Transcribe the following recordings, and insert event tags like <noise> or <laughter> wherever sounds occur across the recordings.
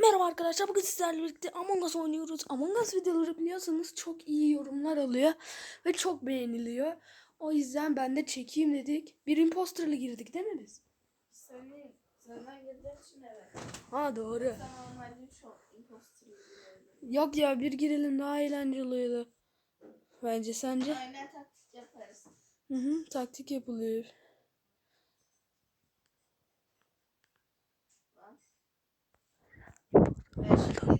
Merhaba arkadaşlar bugün sizlerle birlikte Among Us oynuyoruz. Among Us videoları biliyorsanız çok iyi yorumlar alıyor ve çok beğeniliyor. O yüzden ben de çekeyim dedik. Bir imposterlı girdik değil mi biz? Senin, senden girdiğin için evet. Ha doğru. Sen normalde çok imposter gibi Yok ya bir girelim daha eğlenceliydi. Bence sence? Aynen taktik yaparız. Hı hı taktik yapılıyor. Lan. Ben şimdi kalplerini bitirdim doldurdum. Dur ya ben şey görevim var mı? Yok.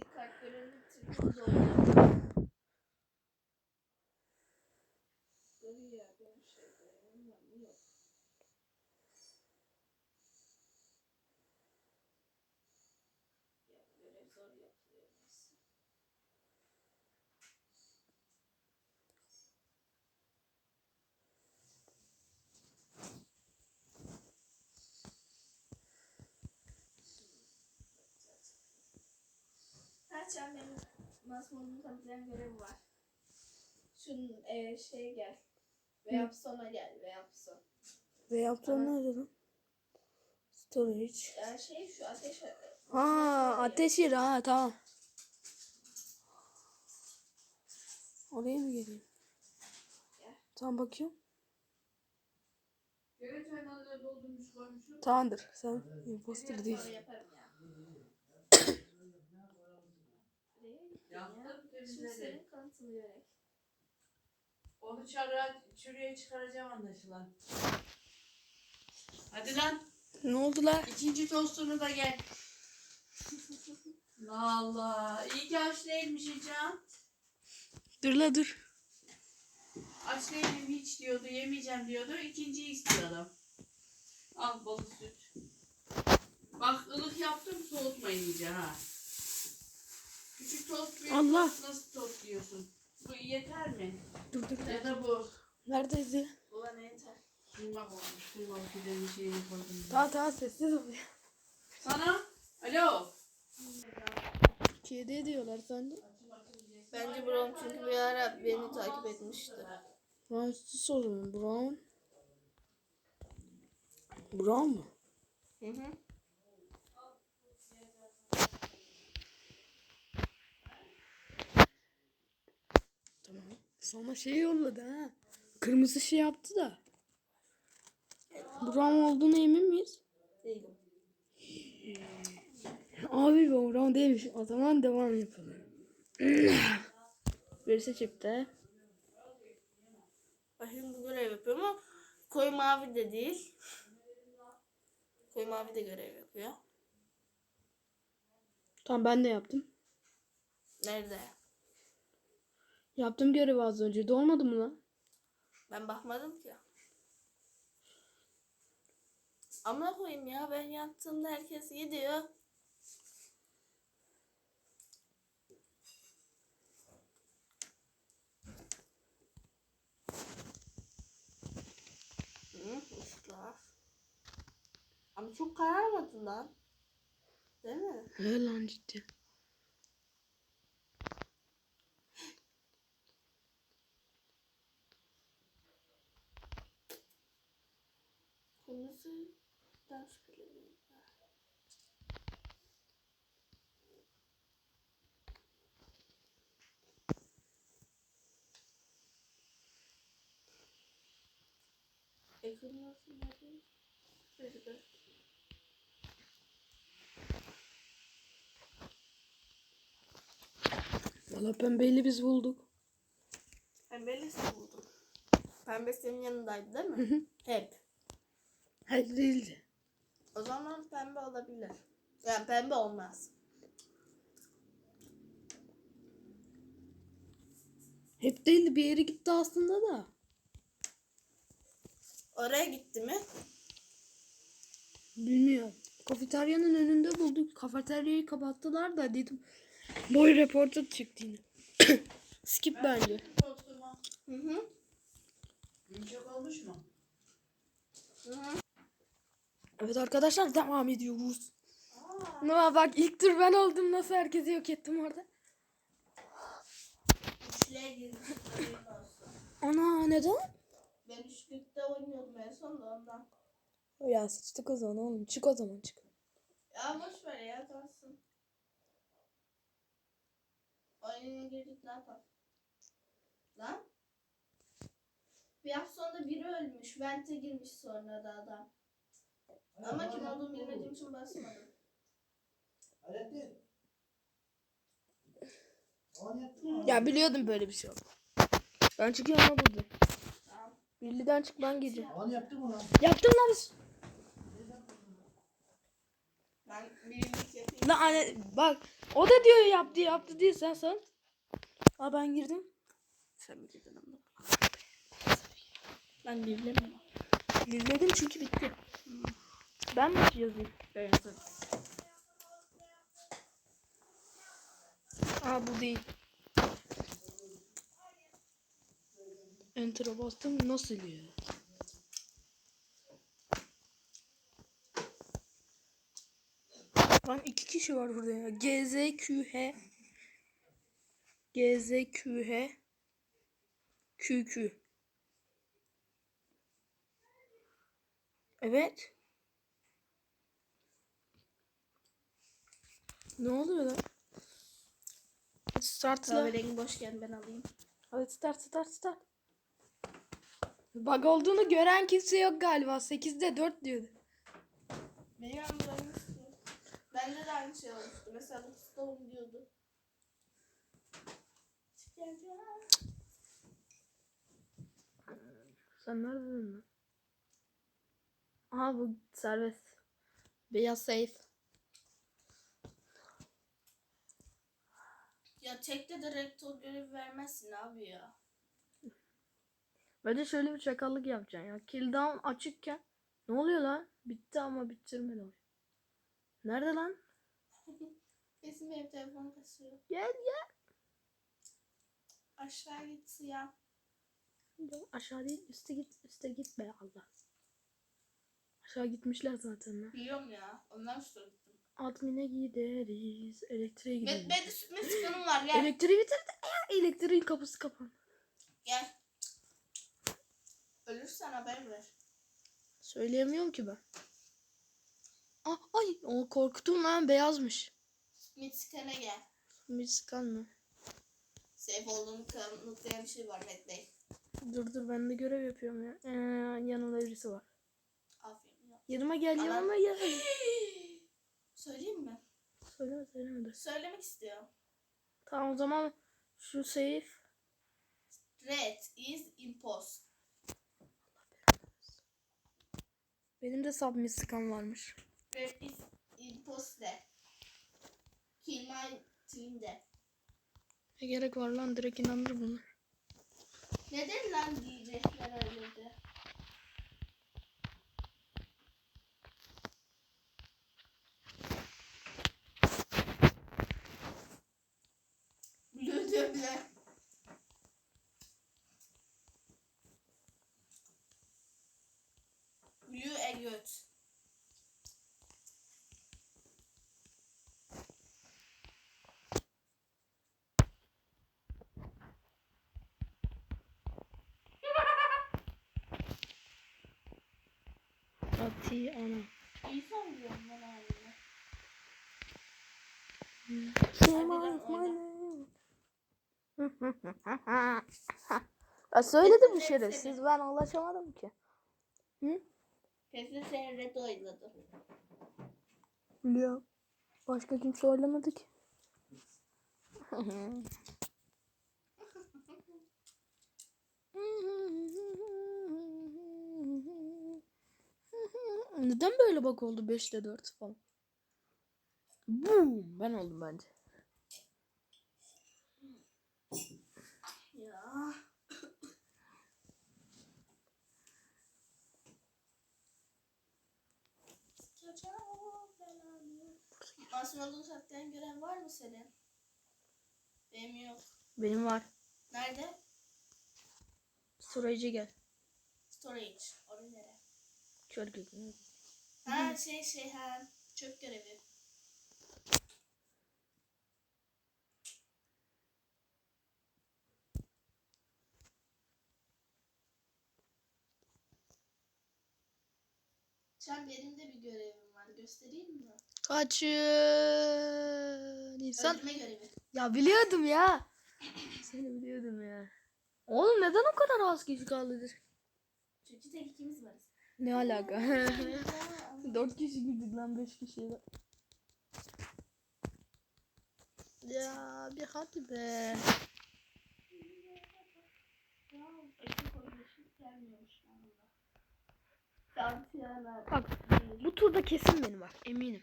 Kaçan benim masmonumu kanıtlayan görevi var. Şunun e, şey gel. Ve yapsona gel ve yapson. Ve yaptığın nerede lan? Storage. Ya şey şu ateş Ha ateş yeri ha tamam. Oraya mı geleyim? Gel. Tamam bakıyorum. Evet doldurmuş koymuşum. Tamamdır. Sen imposter Sonra değilsin. yaparım ya. Buraya gittim ya. Yaptım temizledim. senin kanıtını. Onu çarığa, çürüye çıkaracağım anlaşılan. Hadi lan. Ne oldu la? ikinci tostunu da gel. <laughs> Allah. İyi ki aç değilmiş Can. Dur la dur. Aç değilim hiç diyordu. Yemeyeceğim diyordu. İkinciyi istiyordum. Al bolu süt. Bak ılık yaptım soğutmayın iyice ha. Küçük tost büyük Allah. nasıl tost diyorsun? Bu yeter mi? Dur dur. Ya da bu. Neredeyiz ya? Ulan yeter. Kıymak olmuş. Kıymak pidenin şeyini koydum. Tamam tamam sessiz ol. Sana? Alo. Kedi ediyorlar sence? Bence Brom çünkü bir ara beni takip etmişti. Brown sus o zaman. Brown. Brown mu? Hı hı. Tamam. Sana şey yolladı ha. Kırmızı şey yaptı da. Brown olduğuna emin miyiz? Değilim. Abi bu Brown değilmiş. O zaman devam yapalım. <clears throat> Birisi çıktı. Bakın bu görev yapıyor ama koyu mavi de değil. Koyu mavi de görev yapıyor. Tamam ben de yaptım. Nerede? Yaptım görevi az önce. Dolmadı mı lan? Ben bakmadım ki. Amına koyayım ya ben yattığımda herkes gidiyor. Hı, ışıklar. Ama çok kararmadı lan. Değil mi? He lan ciddi. Kırmızı dans şüpheleniyorum. E kırmızı nerede? Valla pembeyle biz bulduk. Pembelisi buldum. Pembe senin yanındaydı değil mi? Hep. Hayır değildi. O zaman pembe olabilir. Yani pembe olmaz. Hep değildi bir yere gitti aslında da. Oraya gitti mi? Bilmiyorum. Kafeteryanın önünde bulduk. Kafeteryayı kapattılar da dedim. Boy reportu çıktı yine. <coughs> Skip bence. Tostuma. Hı hı. Yumuşak olmuş mu? Hı hı. Evet arkadaşlar devam ediyoruz. Ama bak ilk tur ben oldum. Nasıl herkesi yok ettim orada. Olsun. Ana neden? Ben üçlükte oynuyordum en son da ondan. Ya sıçtık o zaman oğlum. Çık o zaman çık. Ya boş ver ya kalsın. Oyuna girdik ne yapalım? Lan? Bir hafta sonra biri ölmüş. Vente girmiş sonra da adam. Ama kim olduğunu bilmediğim için basmadım. Ya biliyordum böyle bir şey oldu. Ben çıkıyorum ama burada. Tamam. Birliden çık ben gideceğim. Onu yaptın mı lan? Yaptım lan biz. Ben birlik yapayım. Lan anne bak o da diyor yaptı yaptı diye sen sen. Aa ben girdim. Sen mi girdin ama? Ben birlerim. Livledim çünkü bitti. Ben mi yazayım? Ben tabii. Aa bu değil. Enter'a bastım nasıl ya? Lan iki kişi var burada ya. GZQH GZQH QQ Evet. Ne oluyor lan? Startla. Kahverengi boşken ben alayım. Hadi start start start. Bug olduğunu gören kimse yok galiba. 8'de 4 diyordu. Benim istiyor. Bende de aynı şey olmuştu. Mesela bu stone diyordu. Sen neredesin lan? Aha bu serbest. Beyaz safe. Ya tekte de rektör görevi vermezsin abi ya. Bence şöyle bir çakallık yapacaksın ya. Kill down açıkken. Ne oluyor lan? Bitti ama bitirmedi oyun. Nerede lan? <laughs> Kesin benim telefon kasıyor. Gel gel. Aşağı git ya. Aşağı değil üste git. Üste git be Allah. Aşağı gitmişler zaten. Biliyorum ya. Ondan sonra. Admin'e gideriz. Elektriğe gideriz. benim sütme sıkanım var gel. Elektriği bitirdi. Aa, Elektriğin kapısı kapandı. Gel. Ölürsen haber ver. Söyleyemiyorum ki ben. Ah, ay o korktum lan beyazmış. Mitskene gel. Miskan mı? Safe olduğunu kanıtlayan bir şey var değil. Dur dur ben de görev yapıyorum ya. Ee, yanımda birisi var. Aferin ya. Yanıma gel Anam. yanıma gel. <laughs> Söyleyeyim mi? Söyleme söyleme dur. Söylemek istiyorum. Tamam o zaman şu safe. Red is impost. Benim de sub miskan varmış. Red is imposter. Kill my team de. Ne gerek var lan direkt inandır bunu. Neden lan diyecekler öyle de. Diyor bile. Blue Elliot. Ati ana. İyi sanıyorum ben haline. Ya söyledim bir şerefsiz ben anlaşamadım ki. Kesin seni red oyladı. Biliyorum. Başka kimse oynamadı ki. Neden böyle bak oldu 5'te 4 falan? Boom! Ben oldum bence. Ya. Asmalı uzaktan gören var mı senin? Benim yok. Benim var. Nerede? Storage'e gel. Storage. Orada nere? Kör gözünü. Ha şey şey ha. Çöp görevi. Can benim de bir görevim var. Göstereyim mi? Kaçın. İnsan Öldürme görevi. Ya biliyordum ya. Seni biliyordum ya. Oğlum neden o kadar az kişi kaldı? Çünkü tek ikimiz varız. Ne alaka? <laughs> Dört kişi girdik lan beş kişiyle. Ya bir hadi be. Ya eksik olmuş. Gelmiyormuş yanımda. Şantiyalar. Bak bu turda kesin benim bak eminim.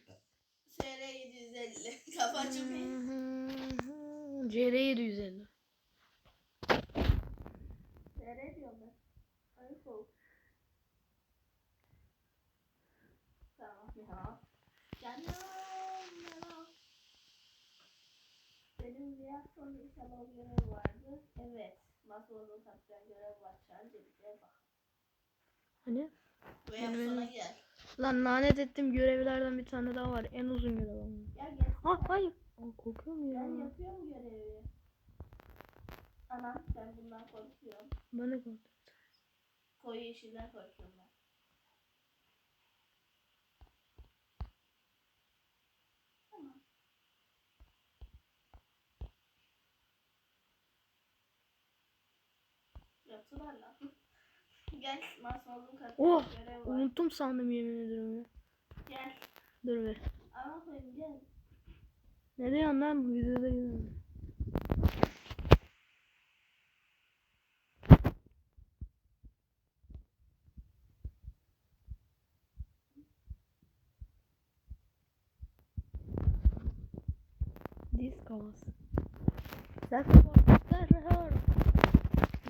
SR 750. Kafacım benim. CR 750. SR diyorum ben. Ay soğuk. Tamam ya. Ya. Benim inşallah o görev vardı. Evet. Masonun kaptan görev var. Çağır cebine bak. Hani? Benim- sonra gel. Lan lanet ettim görevlerden bir tane daha var. En uzun görev ama. Gel gel. Ha hayır. Aa, korkuyorum ya. Ben yapıyorum görevi. Anam ben bundan korkuyorum. Ben de. Koyu yeşilden korkuyorum ben. Tamam. Yaptılar lan. Gel masumluğun katı. Oh unuttum sandım yemin ederim ya. Gel. Dur ver. Ama gel. Nereye bu videoda gidelim. Disk olmasın. Sen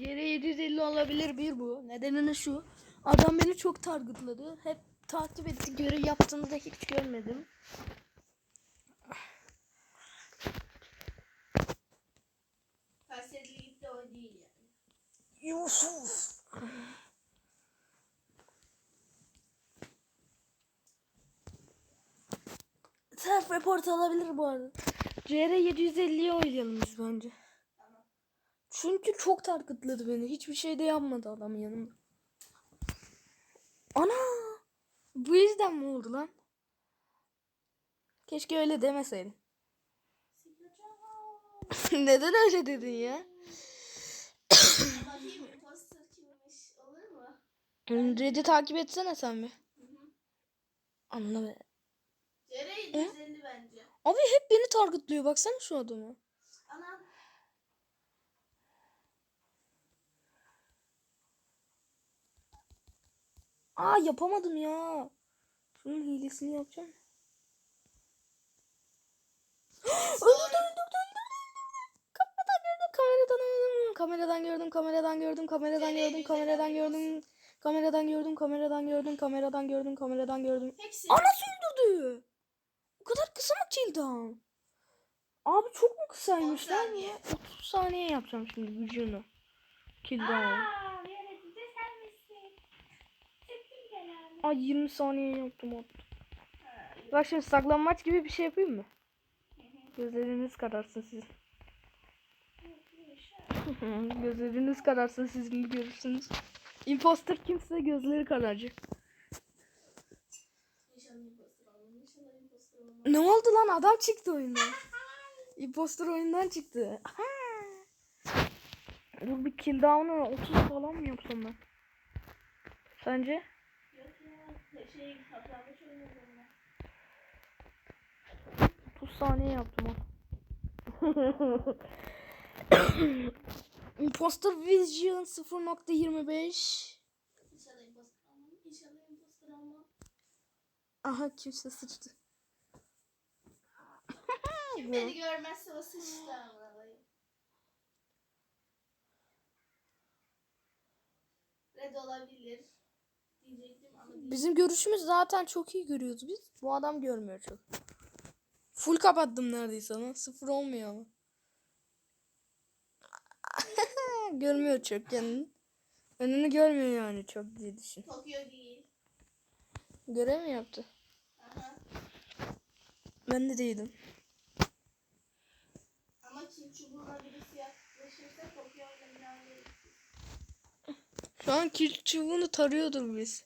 Yere 750 olabilir bir bu. Nedeni şu. Adam beni çok targetladı. Hep takip etti. Görev yaptığını da hiç görmedim. Kayseri gitti o değil yani. Yusuf. Self report alabilir bu arada. CR 750'ye oynayalım biz bence. Çünkü çok targetladı beni. Hiçbir şey de yapmadı adam yanımda. Ana! Bu yüzden mi oldu lan? Keşke öyle demeseydin. <laughs> Neden öyle dedin ya? Red'i takip etsene sen bir. Anla be. Cere 750 bence. Abi hep beni targetlıyor. Baksana şu adama. Ana Aa yapamadım ya. Şunun hilesini yapacağım. öldürdü öldürdü öldürdü. Kameradan gördüm. Kameradan gördüm. Kameradan gördüm. Kameradan gördüm. Kameradan gördüm. Kameradan gördüm. Kameradan gördüm. Kameradan gördüm. hepsi. Aa nasıl öldürdü? O kadar kısa mı cooldown? Abi çok mu kısaymış 10 lan saniye. ya? 30 saniye yapacağım şimdi gücünü. Cooldown. Ay 20 saniye yaptım attım. Bak şimdi saklanmaç gibi bir şey yapayım mı? Gözleriniz kararsın sizin. <laughs> Gözleriniz kararsın sizin görürsünüz. Imposter kimse gözleri kararacak. Ne oldu lan adam çıktı oyundan. Imposter oyundan çıktı. Dur bir kill down'ı 30 falan mı yapsam ben? Sence? Şey saklanmış oynadım ben. 30 saniye yaptım ha. <laughs> Imposter Vision 0.25 İnşallah imposter olmam. İnşallah imposter olmam. Aha kimse sıçtı. Kim beni görmezse o sıçtı anlayın. Red olabilir. Bizim görüşümüz zaten çok iyi görüyoruz biz. Bu adam görmüyor çok. Full kapattım neredeyse ama. Sıfır olmuyor ama. <laughs> görmüyor çok kendini. Önünü görmüyor yani çok diye düşün. Tokyo değil. Görev mi yaptı? Aha. Ben de değilim. Ama kim çubuğuna birisi yaklaşırsa Tokyo oynayabiliriz. Şu an kill çubuğunu tarıyordur biz.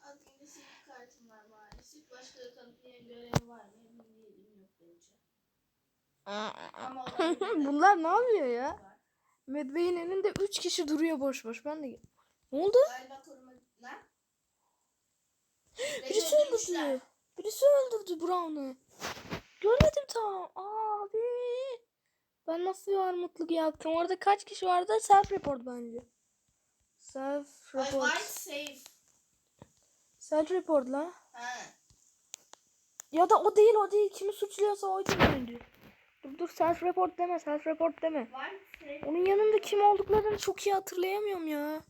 Aklımda silip kartım var maalesef. Başka kanıtlayan görev var mı? Emin değilim yok bence. Ama olabilir. <laughs> <laughs> Bunlar ne yapıyor ya? Medbay'in önünde 3 kişi duruyor boş boş. Ben de Ne oldu? <gasps> Birisi öldürdü. Birisi öldürdü Brown'u. Görmedim tam. Abi. Ben nasıl bir armutluk yaptım? Orada kaç kişi vardı? Self report bence. Self report. Self report la. Ha. Ya da o değil o değil. Kimi suçluyorsa oydu bence. Dur dur self report deme self report deme. Onun yanında kim olduklarını çok iyi hatırlayamıyorum ya.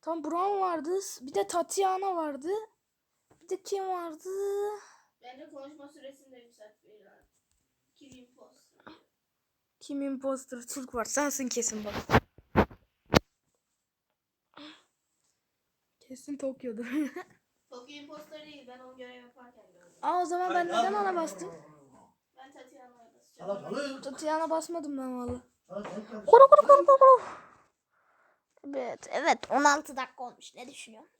Tam Brown vardı. Bir de Tatiana vardı. Bir de kim vardı? Bence konuşma süresini de yükseltmeyi lazım. Kim imposter? Kim imposter Türk var. Sensin kesin bak. Kesin Tokyo'dur. <laughs> Tokyo imposter değil. Ben onu görev yaparken gördüm. Aa o zaman ben neden ona bastım? Tatiana basmadım ben valla. Kuru kuru kuru kuru. Evet evet 16 dakika olmuş. Ne düşünüyorsun?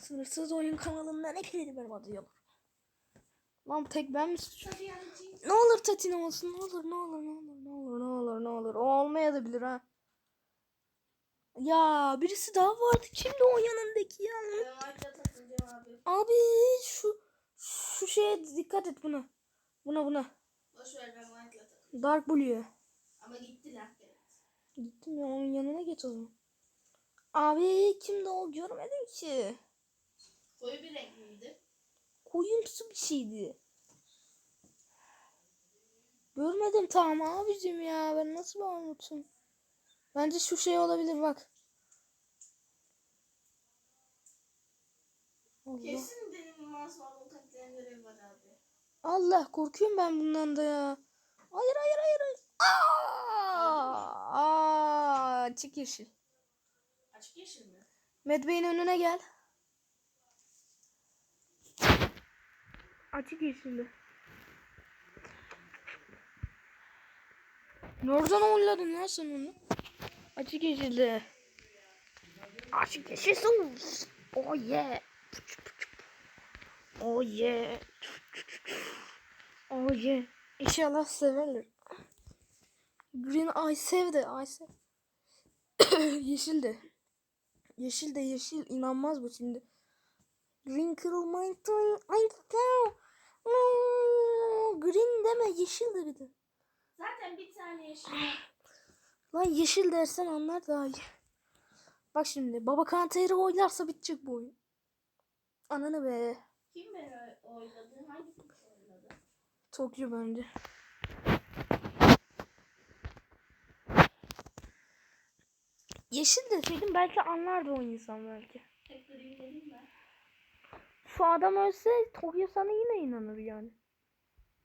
Sınırsız oyun kanalından hepinizi berbat ediyorlar. Lan tek ben mi. Ne olur Tatina olsun. Ne olur ne olur ne olur ne olur ne olur ne olur. O olmayabilir ha. Ya birisi daha vardı. Kimdi o yanındaki ya? Abi şu şu şeye dikkat et buna. Buna buna. Boş ver ben white'la takılacağım. Dark Blue'ya. Ama gittiler. Evet. Gittim ya onun yanına geç o zaman. Abi kimdi o görmedim ki. Koyu bir renk miydi? Koyumsu bir şeydi. Görmedim tamam abicim ya. Ben nasıl unutum? Bence şu şey olabilir bak. Allah. Kesin benim masumluğum takdiren görevi var abi. Allah korkuyorum ben bundan da ya. Hayır hayır hayır. hayır. Aa! Aa, açık yeşil. Açık yeşil mi? Medbay'in önüne gel. Açık yeşildi. Nereden oyladın lan sen onu? Açık yeşildi. Açık yeşil sus. Oh yeah. Oh yeah. Oh yeah. İnşallah severler. Green I sevdi. I sev. <coughs> yeşil de. Yeşil de yeşil. inanmaz bu şimdi. Wrinkle my tongue. I. No. Green deme. Yeşil de bir de. Zaten bir tane yeşil. Lan yeşil dersen anlar daha iyi. Bak şimdi. Baba Kanteri oylarsa bitecek bu oyun. Ananı be. Kim beni oy- oyladı? Hangi? Tokyo bence. Yeşil deseydim belki anlardı o insan belki. Şu adam ölse Tokyo sana yine inanır yani.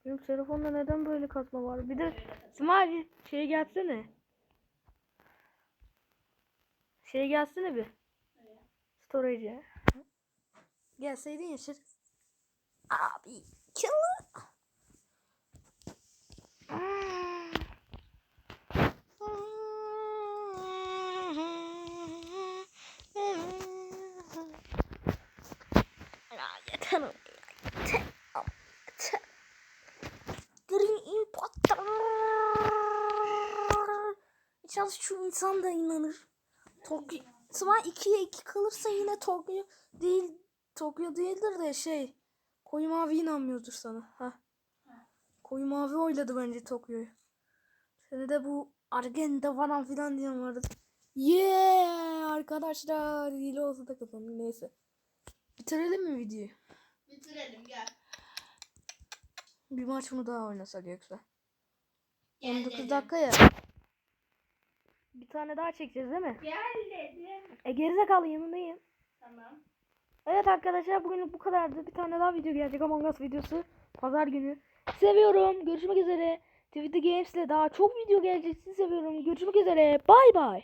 Benim telefonda neden böyle kasma var? Bir de İsmail şeye gelsene. Şeye gelsene bir. Storage'e. Gelseydin yaşar. Abi killer. Yeter yeter yeter. Green Imposter. İnşallah şu insan da inanır. Tokyo. Sıvan 2'ye 2 kalırsa yine Tokyo değil. Tokyo değildir de şey. Koyu mavi inanmıyordur sana. Ha. Koyu mavi oyladı bence Tokyo'yu. Seni de bu Argenta falan filan diyen vardı. Yeah arkadaşlar hile olsa da kazandık neyse. Bitirelim mi videoyu? Bitirelim gel. Bir maç mı daha oynasak yoksa? Gel 19 dedim. dakika ya. Bir tane daha çekeceğiz değil mi? Gel dedim. E gerizekalı yanındayım. Tamam. Evet arkadaşlar bugün bu kadardı. Bir tane daha video gelecek Among Us videosu. Pazar günü. Seviyorum. Görüşmek üzere. Twitter Games'le daha çok video gelecek. Sizi seviyorum. Görüşmek üzere. Bay bay.